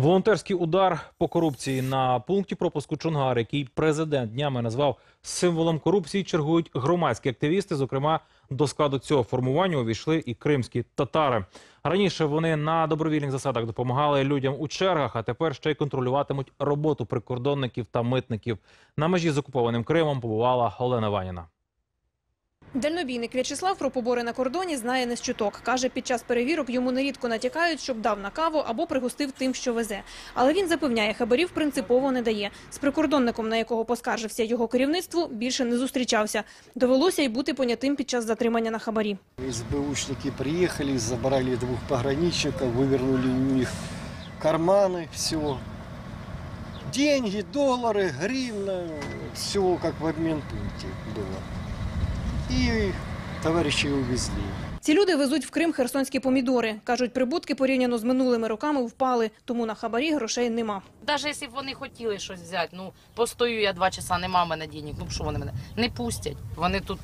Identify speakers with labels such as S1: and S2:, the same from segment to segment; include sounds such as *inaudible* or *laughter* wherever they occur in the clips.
S1: Волонтерський удар по корупції на пункті пропуску Чонгар, який президент днями назвав символом корупції, чергують громадські активісти. Зокрема, до складу цього формування увійшли і кримські татари. Раніше вони на добровільних засадах допомагали людям у чергах, а тепер ще й контролюватимуть роботу прикордонників та митників. На межі з окупованим Кримом побувала Олена Ваніна.
S2: Дальнобійник В'ячеслав про побори на кордоні знає не з чуток. Каже, під час перевірок йому нерідко натякають, щоб дав на каву або пригостив тим, що везе. Але він запевняє, хабарів принципово не дає. З прикордонником, на якого поскаржився його керівництву, більше не зустрічався. Довелося й бути понятим під час затримання на хабарі.
S3: СБУшники приехали, забрали двух пограничников, вывернули у них карманы, все. Деньги, доллары, гривна, все как в обмен пункте было. И товарищей увезли.
S2: Ці люди везуть в Крим херсонські помідори. Кажуть, прибутки порівняно з минулими роками впали, тому на хабарі грошей нема.
S4: Навіть якщо б вони хотіли щось взяти, ну постою я два часа, нема в мене денег, ну що вони мене не пустять. Вони тут,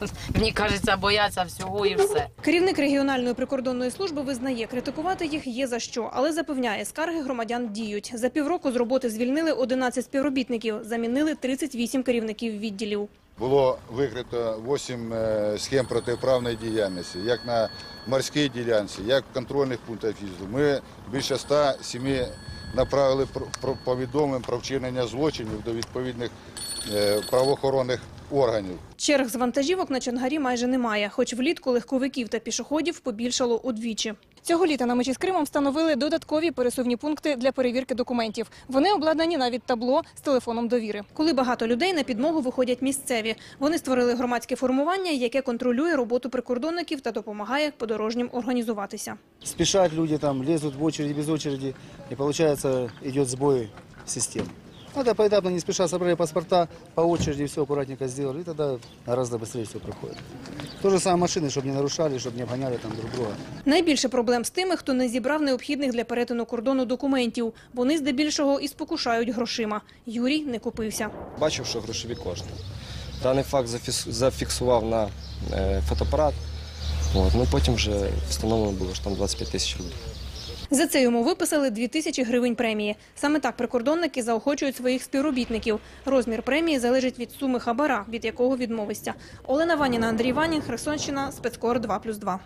S4: *laughs* мені кажеться, бояться всього і все.
S2: Керівник регіональної прикордонної служби визнає, критикувати їх є за що, але запевняє, скарги громадян діють. За півроку з роботи звільнили 11 співробітників, замінили 38 керівників відділів.
S5: Було викрито 8 е, схем протиправної діяльності, як на морській ділянці, як в контрольних пунктах в'їзду. Ми більше 107 направили повідомлень про вчинення злочинів до відповідних е, правоохоронних органів.
S2: Черг з вантажівок на Чонгарі майже немає, хоч влітку легковиків та пішоходів побільшало удвічі. Цього літа на межі з Кримом встановили додаткові пересувні пункти для перевірки документів. Вони обладнані навіть табло з телефоном довіри. Коли багато людей на підмогу виходять місцеві. Вони створили громадське формування, яке контролює роботу прикордонників та допомагає подорожнім організуватися.
S6: спешат люди там, лезут в очереди без очереди, и получается идет сбой системы. Надо поэтапно, не спеша, собрали паспорта, по очереди все аккуратненько сделали, и тогда гораздо быстрее все проходит. То же самое машины, чтобы не нарушали, чтобы не обгоняли там друг друга.
S2: Найбільше проблем з тими, хто не зібрав необхідних для перетину кордону документів. Вони здебільшого і спокушають грошима. Юрій не купився.
S7: бачив, що грошові кошти. Даний факт зафіс- зафіксував на е, фотоапарат. От, ну, потім вже встановлено було, що там 25 тисяч рублів.
S2: За це йому виписали 2 тисячі гривень премії. Саме так прикордонники заохочують своїх співробітників. Розмір премії залежить від суми хабара, від якого відмовиться. Олена Ваніна, Андрій Ванін, Херсонщина, спецкор 2+,2.